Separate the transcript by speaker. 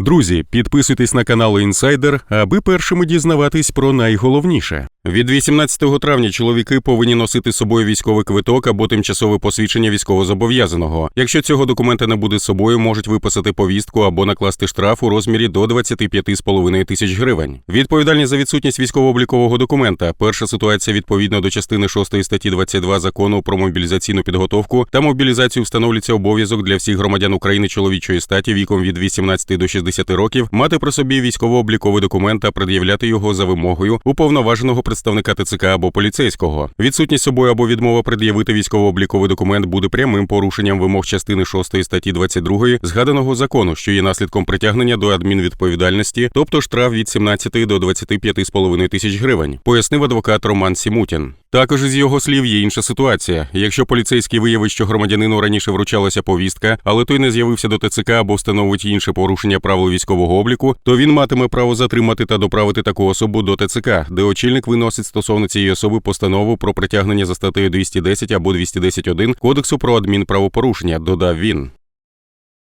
Speaker 1: Друзі, підписуйтесь на канал Інсайдер, аби першими дізнаватись про найголовніше. Від 18 травня чоловіки повинні носити з собою військовий квиток або тимчасове посвідчення військовозобов'язаного. Якщо цього документа не буде з собою, можуть виписати повістку або накласти штраф у розмірі до 25,5 тисяч гривень. Відповідальність за відсутність військово-облікового документа. Перша ситуація відповідно до частини 6 статті 22 закону про мобілізаційну підготовку та мобілізацію встановлюється обов'язок для всіх громадян України чоловічої статі віком від 18 до 60 років мати при собі військово-обліковий документ та пред'являти його за вимогою уповноваженого представника ТЦК або поліцейського. Відсутність собою або відмова пред'явити військово-обліковий документ буде прямим порушенням вимог частини 6 статті 22 згаданого закону, що є наслідком притягнення до адмінвідповідальності, тобто штраф від 17 до 25,5 тисяч гривень, пояснив адвокат Роман Сімутін. Також із його слів є інша ситуація. Якщо поліцейський виявить, що громадянину раніше вручалася повістка, але той не з'явився до ТЦК або встановить інше порушення правил військового обліку, то він матиме право затримати та доправити таку особу до ТЦК, де очільник виносить стосовно цієї особи постанову про притягнення за статтею 210 або 210.1 Кодексу про адмінправопорушення, додав він.